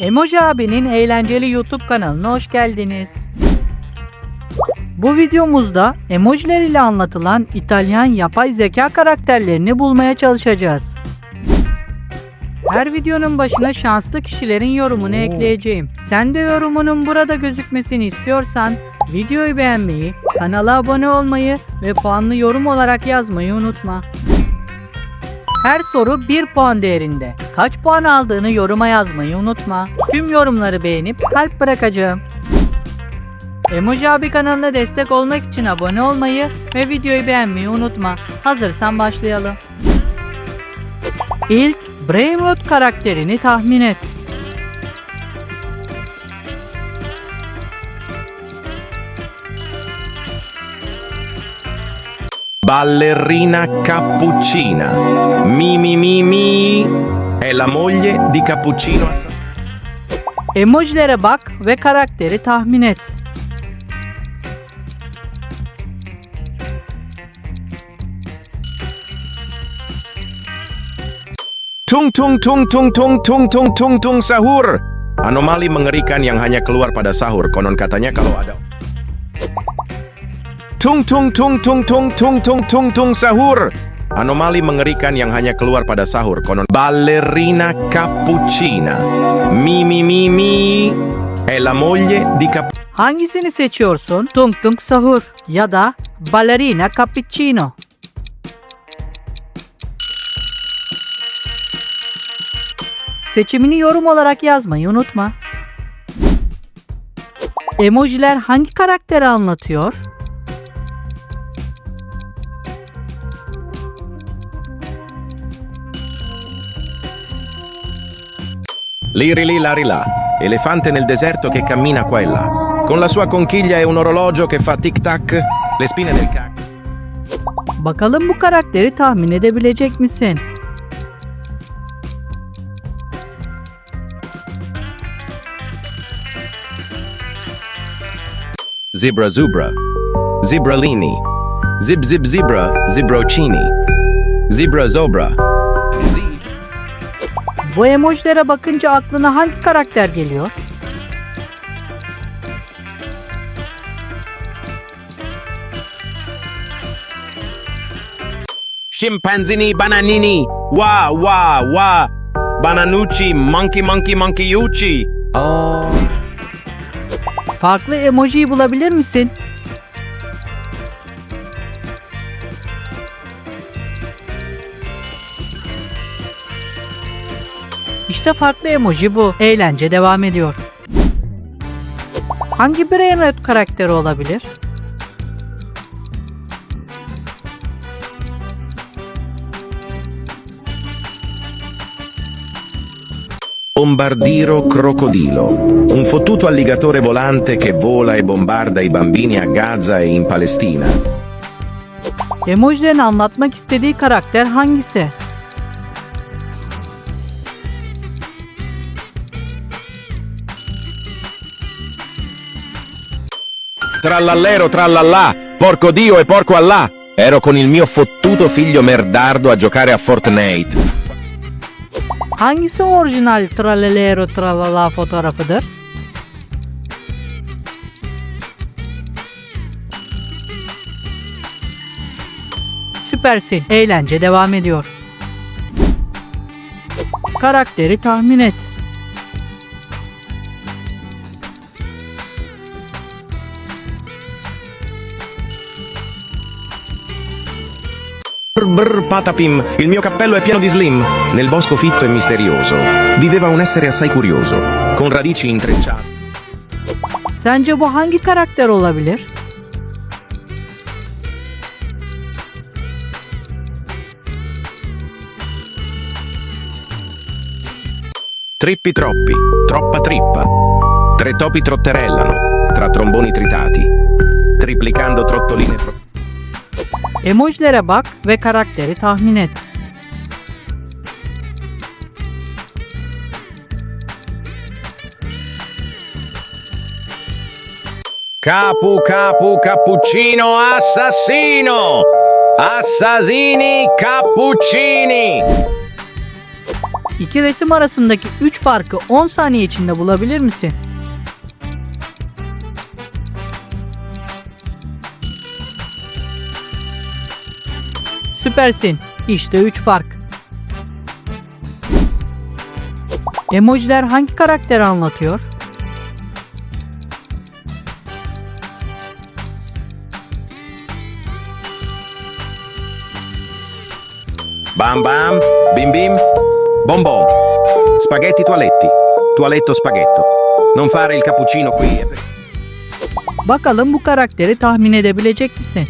Emoji abinin eğlenceli YouTube kanalına hoş geldiniz. Bu videomuzda emojiler ile anlatılan İtalyan yapay zeka karakterlerini bulmaya çalışacağız. Her videonun başına şanslı kişilerin yorumunu ekleyeceğim. Sen de yorumunun burada gözükmesini istiyorsan videoyu beğenmeyi, kanala abone olmayı ve puanlı yorum olarak yazmayı unutma. Her soru 1 puan değerinde. Kaç puan aldığını yoruma yazmayı unutma. Tüm yorumları beğenip kalp bırakacağım. Emoji abi kanalına destek olmak için abone olmayı ve videoyu beğenmeyi unutma. Hazırsan başlayalım. İlk Brainrot karakterini tahmin et. Ballerina Cappuccina. Mi mi mi mi. È la moglie di Cappuccino. Emojilere bak ve karakteri tahmin et. Tung tung tung tung tung tung tung tung tung sahur. Anomali mengerikan yang hanya keluar pada sahur. Konon katanya kalau ada Tung tung tung tung tung tung tung tung tung sahur. Anomali mengerikan yang hanya keluar pada sahur. Konon ballerina cappuccina. Mi mi mi mi. È la moglie di Cap Hangisini seçiyorsun? Tung Tung Sahur ya da Ballerina Cappuccino. Seçimini yorum olarak yazmayı unutma. Emojiler hangi karakteri anlatıyor? Liri lì lari là, elefante nel deserto che cammina qua e là. Con la sua conchiglia e un orologio che fa tic tac, le spine del cacchio. Bakalım bu karakteri tahmin edebilecek misin? Zebra zubra, zebralini, zib zib zebra, zebrocini, zebra zobra, zi. Bu emojilere bakınca aklına hangi karakter geliyor? Scimpanzini bananini, wa wa wa, bananucci, monkey monkey monkeyucci. Oh. Farklı emojiyi bulabilir misin? İşte farklı emoji bu. Eğlence devam ediyor. Hangi Brainrot karakteri olabilir? Bombardiro crocodilo, un fottuto alligatore volante che vola e bombarda i bambini a Gaza e in Palestina. Emojilerin anlatmak istediği karakter hangisi? Trallallero trallallà, porco Dio e porco Allah. Ero con il mio fottuto figlio merdardo a giocare a Fortnite. Hangisi orijinal tralelero tralala fotoğrafıdır? Süpersin. Eğlence devam ediyor. Karakteri tahmin et. Brr brr patapim, il mio cappello è pieno di slim. Nel bosco fitto e misterioso viveva un essere assai curioso, con radici intrecciate. Sence bu hangi karakter olabilir? Trippi troppi, troppa trippa. Tre topi trotterellano, tra tromboni tritati, triplicando trottoline tro- Emojilere bak ve karakteri tahmin et. Capu capu cappuccino assassino! Assassini cappuccini! İki resim arasındaki 3 farkı 10 saniye içinde bulabilir misin? Süpersin. İşte 3 fark. Emojiler hangi karakteri anlatıyor? Bam bam, bim bim, bom bom. Spaghetti toaletti. Toaletto spaghetto. Non fare il cappuccino qui. Bakalım bu karakteri tahmin edebilecek misin?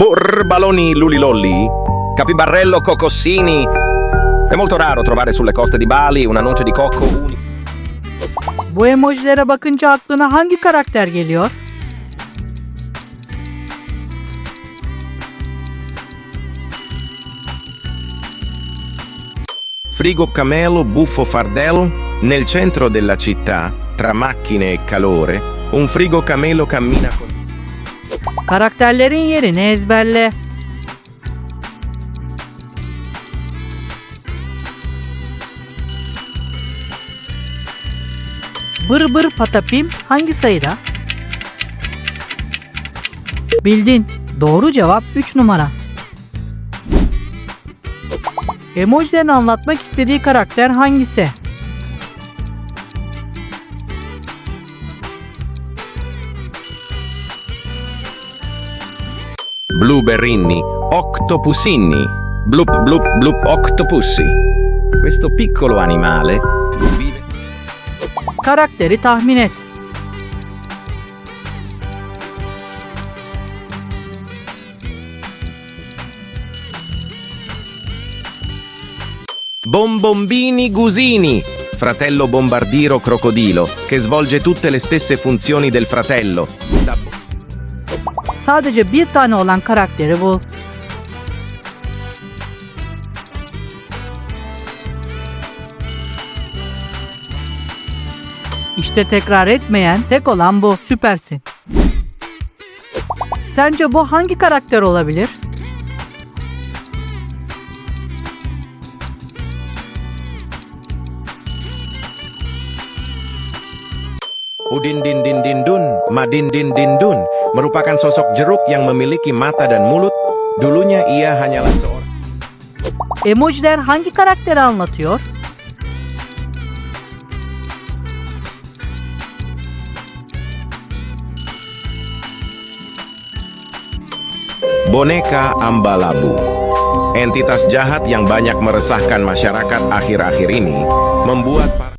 Burr, baloni lulilolli. Capibarrello cocossini. È molto raro trovare sulle coste di Bali una noce di cocco. Bu emojilere bakınca aklına hangi karakter geliyor? Frigo camelo buffo fardello. Nel centro della città, tra macchine e calore, un frigo camelo cammina con... Karakterlerin yerini ezberle. Bır bır patapim hangi sayıda? Bildin. Doğru cevap 3 numara. Emojilerin anlatmak istediği karakter hangisi? Blueberrini, octopusini. Blup blup blup octopussi. Questo piccolo animale vive... Karakteri tahmin et. Bombombini Gusini, fratello bombardiero crocodilo, che svolge tutte le stesse funzioni del fratello. Da- Sadece bir tane olan karakteri bul. İşte tekrar etmeyen tek olan bu. Süpersin. Sence bu hangi karakter olabilir? Udin din din din dun, madin din din dun, merupakan sosok jeruk yang memiliki mata dan mulut. Dulunya ia hanyalah seorang... Emojiler hangi karakteri anlatıyor? Boneka Ambalabu. Entitas jahat yang banyak meresahkan masyarakat akhir-akhir ini membuat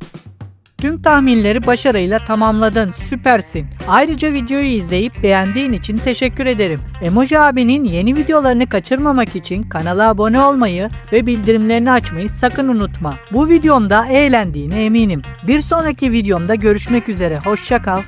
Tüm tahminleri başarıyla tamamladın. Süpersin. Ayrıca videoyu izleyip beğendiğin için teşekkür ederim. Emoji abinin yeni videolarını kaçırmamak için kanala abone olmayı ve bildirimlerini açmayı sakın unutma. Bu videomda eğlendiğine eminim. Bir sonraki videomda görüşmek üzere. Hoşça kal.